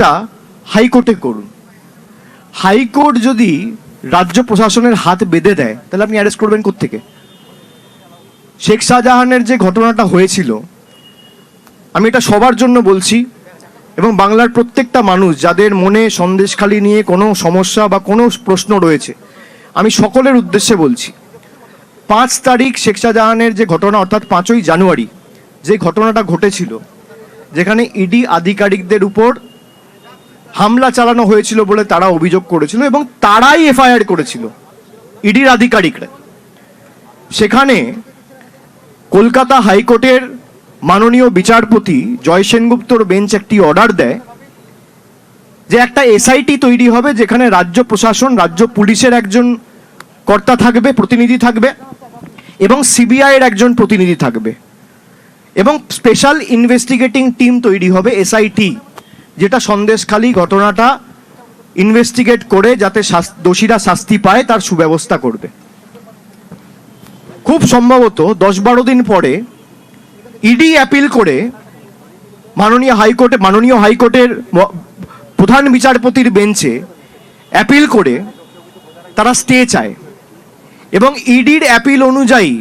কেসটা হাইকোর্টে করুন। হাইকোর্ট যদি রাজ্য প্রশাসনের হাত বেঁধে দেয়, তাহলে আপনি অ্যারেস্ট করবেন থেকে শেখ শাহজাহানের যে ঘটনাটা হয়েছিল, আমি এটা সবার জন্য বলছি, এবং বাংলার প্রত্যেকটা মানুষ যাদের মনে সন্দেশখালি নিয়ে কোনো সমস্যা বা কোনো প্রশ্ন রয়েছে, আমি সকলের উদ্দেশ্যে বলছি, পাঁচ তারিখ শেখ শাহজাহানের যে ঘটনা, অর্থাৎ পাঁচই জানুয়ারি, যে ঘটনাটা ঘটেছিল, যেখানে ইডি আধিকারিকদের উপর হামলা চালানো হয়েছিল বলে তারা অভিযোগ করেছিল এবং তারাই এফআইআর করেছিল, ইডির আধিকারিকরা। সেখানে কলকাতা হাইকোর্টের মাননীয় বিচারপতি জয় সেনগুপ্তর বেঞ্চ একটি অর্ডার দেয় যে একটা এসআইটি তৈরি হবে যেখানে রাজ্য প্রশাসন, রাজ্য পুলিশের একজন কর্তা থাকবে, প্রতিনিধি থাকবে এবং সিবিআই এর একজন প্রতিনিধি থাকবে এবং স্পেশাল ইনভেস্টিগেটিং টিম তৈরি হবে এসআইটি। যেটা সন্দেশখালী ঘটনাটা ইনভেস্টিগেট করে যাতে দোষীরা শাস্তি পায়, তার সুব্যবস্থা করবে। খুব সম্ভবত দশ বারো দিন পরে ইডি অ্যাপিল করে মাননীয় হাইকোর্টে, মাননীয় হাইকোর্টের প্রধান বিচারপতির বেঞ্চে অ্যাপিল করে তারা স্টে চায়। এবং ইডির অ্যাপিল অনুযায়ী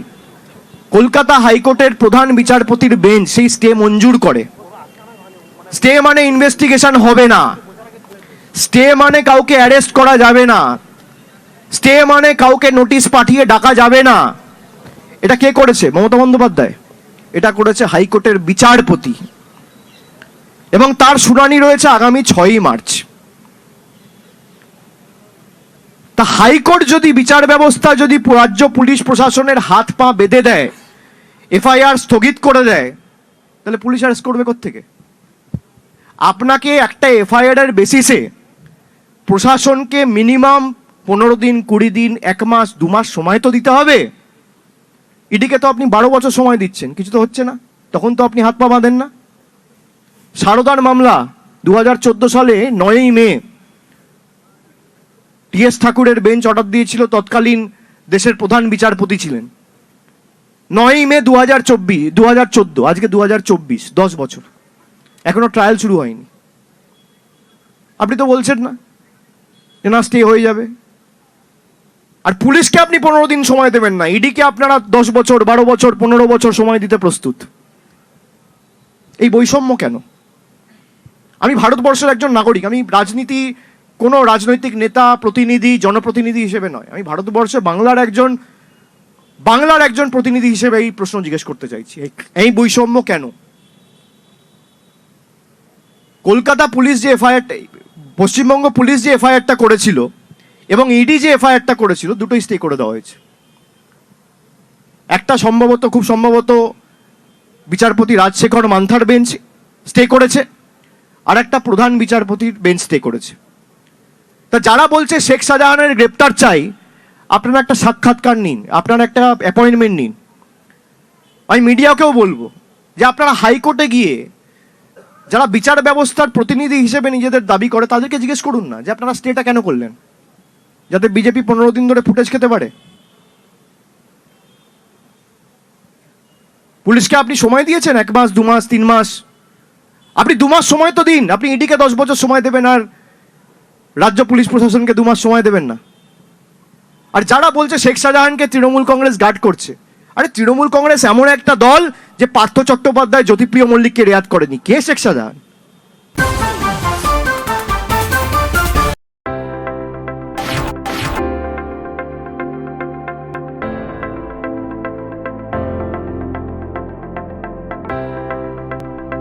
কলকাতা হাইকোর্টের প্রধান বিচারপতির বেঞ্চ সেই স্টে মঞ্জুর করে। স্টে মানে ইনভেস্টিগেশন হবে না। স্টে মানে কাউকে অ্যারেস্ট করা যাবে না। স্টে মানে কাউকে নোটিশ পাঠিয়ে ডাকা যাবে না। এটা কে করেছে? মমতা বন্দ্যোপাধ্যায়। এটা করেছে হাইকোর্টের বিচারপতি। এবং তার শুনানি রয়েছে আগামী ছয়ই মার্চ। তা হাইকোর্ট যদি বিচার ব্যবস্থা যদি রাজ্য পুলিশ প্রশাসনের হাত পা বেঁধে দেয়, এফআইআর স্থগিত করে দেয়, তাহলে পুলিশ অ্যারেস্ট করবে থেকে আপনাকে একটা এফআইআর এর বেসিসে প্রশাসনকে মিনিমাম পনেরো দিন, কুড়ি দিন, এক মাস, দু মাস সময় তো দিতে হবে। ইডিকে তো আপনি বারো বছর সময় দিচ্ছেন, কিছু তো হচ্ছে না। তখন তো আপনি হাত পা বাঁধেন না। সারদার মামলা দু হাজার চোদ্দ সালে নয়ই মে টিএস ঠাকুরের বেঞ্চ অর্ডার দিয়েছিল, তৎকালীন দেশের প্রধান বিচারপতি ছিলেন। নয়ই মে দু হাজার চব্বিশ দু হাজার চোদ্দ, আজকে দু হাজার চব্বিশ, দশ বছর। এখনও ট্রায়াল শুরু হয়নি। আপনি তো বলছেন না, যে না স্টে হয়ে যাবে। আর পুলিশকে আপনি পনেরো দিন সময় দেবেন না, ইডিকে আপনারা দশ বছর, বারো বছর, পনেরো বছর সময় দিতে প্রস্তুত। এই বৈষম্য কেন? আমি ভারতবর্ষের একজন নাগরিক, আমি রাজনীতি, কোনো রাজনৈতিক নেতা, প্রতিনিধি, জনপ্রতিনিধি হিসেবে নয়। আমি ভারতবর্ষে বাংলার একজন বাংলার একজন প্রতিনিধি হিসেবে এই প্রশ্ন জিজ্ঞেস করতে চাইছি। এই বৈষম্য কেন? কলকাতা পুলিশ যে এফআইআরটা পশ্চিমবঙ্গ পুলিশ যে এফআইআরটা করেছিল এবং ইডি যে এফআইআরটা করেছিল, দুটোই স্টে করে দেওয়া হয়েছে। একটা সম্ভবত, খুব সম্ভবত বিচারপতি রাজশেখর মান্থার বেঞ্চ স্টে করেছে, আর একটা প্রধান বিচারপতির বেঞ্চ স্টে করেছে। তা যারা বলছে শেখ শাহজাহানের গ্রেপ্তার চাই, আপনারা একটা সাক্ষাৎকার নিন, আপনারা একটা অ্যাপয়েন্টমেন্ট নিন। আমি মিডিয়াকেও বলব যে আপনারা হাইকোর্টে গিয়ে যারা বিচার ব্যবস্থার প্রতিনিধি হিসেবে নিজেদের দাবি করে, তাদেরকে জিজ্ঞেস করুন না যে আপনারা স্টেটা কেন করলেন? যাতে বিজেপি পনেরো দিন ধরে ফুটেজ খেতে পারে। পুলিশকে আপনি সময় দিয়েছেন? এক মাস, দু মাস, তিন মাস? আপনি দু মাস সময় তো দিন। আপনি ইডিকে দশ বছর সময় দেবেন আর রাজ্য পুলিশ প্রশাসনকে দু মাস সময় দেবেন না। আর যারা বলছে শেখ শাহজাহানকে তৃণমূল কংগ্রেস গার্ড করছে, আরে তৃণমূল কংগ্রেস এমন একটা দল যে পার্থ চট্টোপাধ্যায় জ্যোতিপ্রিয় মল্লিককে রেয়াত করেনি কে শেখ শাহজাহান